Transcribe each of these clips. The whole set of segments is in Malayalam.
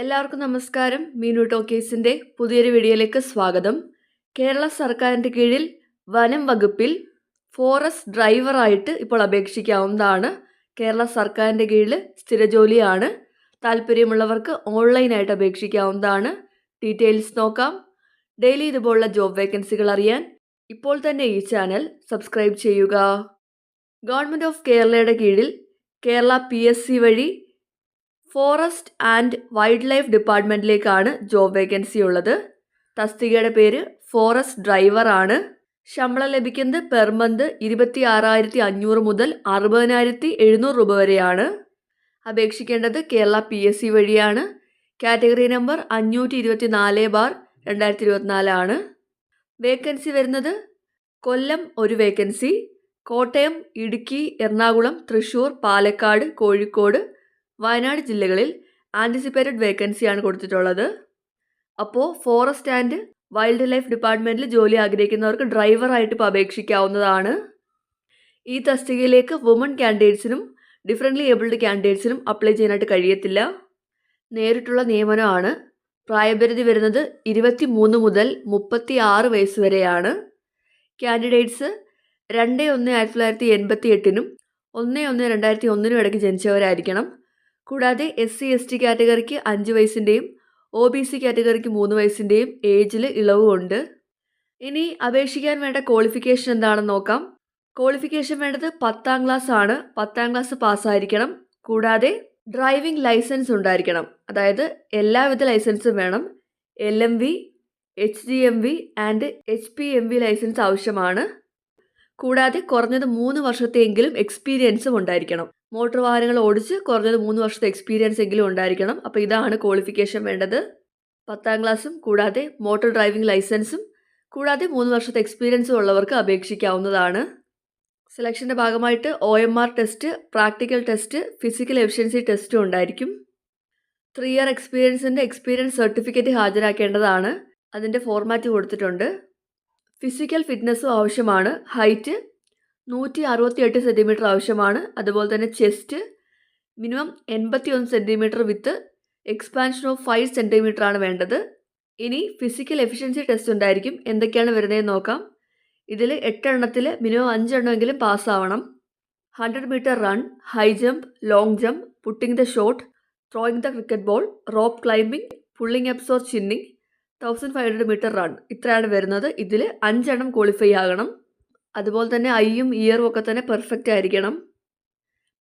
എല്ലാവർക്കും നമസ്കാരം. മീനു ടോക്കീസിന്റെ പുതിയൊരു വീഡിയോയിലേക്ക് സ്വാഗതം. കേരള സർക്കാരിന്റെ കീഴിൽ വനം വകുപ്പിൽ ഫോറസ്റ്റ് ഡ്രൈവറായിട്ട് ഇപ്പോൾ അപേക്ഷിക്കാവുന്നതാണ്. കേരള സർക്കാരിന്റെ കീഴിൽ സ്ഥിരജോലിയാണ് താല്പര്യമുള്ളവർക്ക് ഓൺലൈനായിട്ട് അപേക്ഷിക്കാവുന്നതാണ്. ഡീറ്റെയിൽസ് നോക്കാം. ഡെയിലി ഇതുപോലുള്ള ജോബ് വേക്കൻസികൾ അറിയാൻ ഇപ്പോൾ തന്നെ ഈ ചാനൽ സബ്സ്ക്രൈബ് ചെയ്യുക. ഗവൺമെന്റ് ഓഫ് കേരളയുടെ കീഴിൽ കേരള പി വഴി ഫോറസ്റ്റ് ആൻഡ് വൈൽഡ് ലൈഫ് ഡിപ്പാർട്ട്മെന്റിലേക്കാണ് ജോബ് വേക്കൻസി ഉള്ളത്. തസ്തികയുടെ പേര് ഫോറസ്റ്റ് ഡ്രൈവർ ആണ്. ശമ്പളം ലഭിക്കുന്നത് പെർ മന്ത് ഇരുപത്തി ആറായിരത്തി അഞ്ഞൂറ് മുതൽ അറുപതിനായിരത്തി എഴുന്നൂറ് രൂപ വരെയാണ്. അപേക്ഷിക്കേണ്ടത് കേരള പി എസ് സി വഴിയാണ്. കാറ്റഗറി നമ്പർ അഞ്ഞൂറ്റി ഇരുപത്തി നാല് ബാർ രണ്ടായിരത്തി ഇരുപത്തിനാലാണ് വേക്കൻസി വരുന്നത് കൊല്ലം ഒരു വേക്കൻസി കോട്ടയം ഇടുക്കി എറണാകുളം തൃശ്ശൂർ പാലക്കാട് കോഴിക്കോട് വയനാട് ജില്ലകളിൽ ആന്റിസിപ്പേറ്റഡ് വേക്കൻസിയാണ് കൊടുത്തിട്ടുള്ളത്. അപ്പോൾ ഫോറസ്റ്റ് ആൻഡ് വൈൽഡ് ലൈഫ് ഡിപ്പാർട്ട്മെന്റിൽ ജോലി ആഗ്രഹിക്കുന്നവർക്ക് ഡ്രൈവറായിട്ട് ഇപ്പോൾ അപേക്ഷിക്കാവുന്നതാണ്. ഈ തസ്തികയിലേക്ക് വുമൺ ക്യാൻഡിഡേറ്റ്സിനും ഡിഫറെന്റ്ലി ഏബിൾഡ് ക്യാൻഡിഡേറ്റ്സിനും അപ്ലൈ ചെയ്യാനായിട്ട് കഴിയത്തില്ല. നേരിട്ടുള്ള നിയമനമാണ്. പ്രായപരിധി വരുന്നത് ഇരുപത്തി മൂന്ന് മുതൽ മുപ്പത്തി ആറ് വയസ്സ് വരെയാണ്. കാൻഡിഡേറ്റ്സ് രണ്ട് ഒന്ന് ആയിരത്തി തൊള്ളായിരത്തി എൺപത്തി എട്ടിനും ഒന്ന് ഒന്ന് രണ്ടായിരത്തി ഒന്നിനും ഇടയ്ക്ക് ജനിച്ചവരായിരിക്കണം. കൂടാതെ എസ് സി എസ് ടി കാറ്റഗറിക്ക് അഞ്ച് വയസ്സിന്റെയും ഒ ബി സി കാറ്റഗറിക്ക് മൂന്ന് വയസ്സിന്റെയും ഏജിൽ ഇളവുമുണ്ട് ഇനി അപേക്ഷിക്കാൻ വേണ്ട ക്വാളിഫിക്കേഷൻ എന്താണെന്ന് നോക്കാം. ക്വാളിഫിക്കേഷൻ വേണ്ടത് പത്താം ക്ലാസ് ആണ്. പത്താം ക്ലാസ് പാസ്സായിരിക്കണം കൂടാതെ ഡ്രൈവിംഗ് ലൈസൻസ് ഉണ്ടായിരിക്കണം. അതായത് എല്ലാവിധ ലൈസൻസും വേണം. L M V H D M V and H P M V licence ആവശ്യമാണ്. കൂടാതെ കുറഞ്ഞത് മൂന്ന് വർഷത്തെയെങ്കിലും എക്സ്പീരിയൻസും ഉണ്ടായിരിക്കണം. മോട്ടോർ വാഹനങ്ങൾ ഓടിച്ച് കുറഞ്ഞത് മൂന്ന് വർഷത്തെ എക്സ്പീരിയൻസ് എങ്കിലും ഉണ്ടായിരിക്കണം. അപ്പോൾ ഇതാണ് ക്വാളിഫിക്കേഷൻ വേണ്ടത്. പത്താം ക്ലാസ്സും കൂടാതെ മോട്ടോർ ഡ്രൈവിംഗ് ലൈസൻസും കൂടാതെ മൂന്ന് വർഷത്തെ എക്സ്പീരിയൻസും ഉള്ളവർക്ക് അപേക്ഷിക്കാവുന്നതാണ്. സെലക്ഷന്റെ ഭാഗമായിട്ട് O M R test practical test physical efficiency ടെസ്റ്റും ഉണ്ടായിരിക്കും. ത്രീ ഇയർ എക്സ്പീരിയൻസിന്റെ എക്സ്പീരിയൻസ് സർട്ടിഫിക്കറ്റ് ഹാജരാക്കേണ്ടതാണ്. അതിന്റെ ഫോർമാറ്റ് കൊടുത്തിട്ടുണ്ട്. ഫിസിക്കൽ ഫിറ്റ്നസ്സും ആവശ്യമാണ് ഹൈറ്റ് നൂറ്റി അറുപത്തി എട്ട് സെന്റിമീറ്റർ ആവശ്യമാണ്. അതുപോലെ തന്നെ ചെസ്റ്റ് മിനിമം എൺപത്തി ഒന്ന് centimetre with expansion of five centimetre ആണ് വേണ്ടത്. ഇനി ഫിസിക്കൽ എഫിഷ്യൻസി ടെസ്റ്റ് ഉണ്ടായിരിക്കും. എന്തൊക്കെയാണ് വരുന്നതെന്ന് നോക്കാം. ഇതിൽ എട്ടെണ്ണത്തിൽ മിനിമം അഞ്ചെണ്ണമെങ്കിലും പാസ്സാവണം hundred metre run high jump long jump putting the shot throwing the cricket ball rope climbing pulling ups or chinning thousand five hundred metre run ഇത്രയാണ് വരുന്നത്. ഇതിൽ അഞ്ചെണ്ണം ക്വാളിഫൈ ആകണം. അതുപോലെ തന്നെ ഐയും ഇയറും ഒക്കെ തന്നെ പെർഫെക്റ്റ് ആയിരിക്കണം.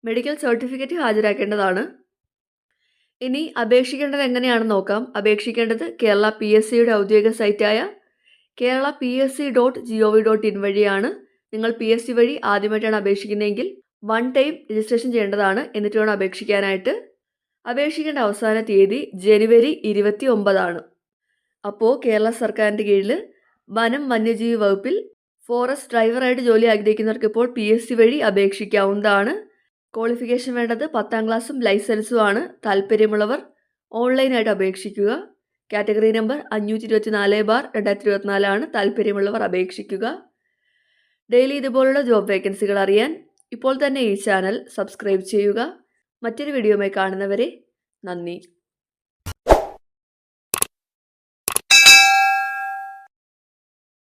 മെഡിക്കൽ സർട്ടിഫിക്കറ്റ് ഹാജരാക്കേണ്ടതാണ്. ഇനി അപേക്ഷിക്കേണ്ടത് എങ്ങനെയാണെന്ന് നോക്കാം. അപേക്ഷിക്കേണ്ടത് കേരള പി എസ് സിയുടെ ഔദ്യോഗിക സൈറ്റായ Kerala P S C dot G O V dot in വഴിയാണ്. നിങ്ങൾ പി എസ് സി വഴി ആദ്യമായിട്ടാണ് അപേക്ഷിക്കുന്നതെങ്കിൽ വൺ ടൈം രജിസ്ട്രേഷൻ ചെയ്യേണ്ടതാണ്. എന്നിട്ട് വേണം അപേക്ഷിക്കാനായിട്ട്. അപേക്ഷിക്കേണ്ട അവസാന തീയതി ജനുവരി ഇരുപത്തി ഒമ്പതാണ് അപ്പോൾ കേരള സർക്കാരിന്റെ കീഴിൽ വനം വന്യജീവി വകുപ്പിൽ ഫോറസ്റ്റ് ഡ്രൈവറായിട്ട് ജോലി ആഗ്രഹിക്കുന്നവർക്ക് ഇപ്പോൾ പി എസ് സി വഴി അപേക്ഷിക്കാവുന്നതാണ്. ക്വാളിഫിക്കേഷൻ വേണ്ടത് പത്താം ക്ലാസ്സും ലൈസൻസുമാണ് താല്പര്യമുള്ളവർ ഓൺലൈനായിട്ട് അപേക്ഷിക്കുക. കാറ്റഗറി നമ്പർ അഞ്ഞൂറ്റി ഇരുപത്തി നാല് ബാർ രണ്ടായിരത്തി ഇരുപത്തിനാലാണ് താല്പര്യമുള്ളവർ അപേക്ഷിക്കുക. ഡെയിലി ഇതുപോലുള്ള ജോബ് വേക്കൻസികൾ അറിയാൻ ഇപ്പോൾ തന്നെ ഈ ചാനൽ സബ്സ്ക്രൈബ് ചെയ്യുക. മറ്റൊരു വീഡിയോയുമായി കാണുന്നവരെ നന്ദി.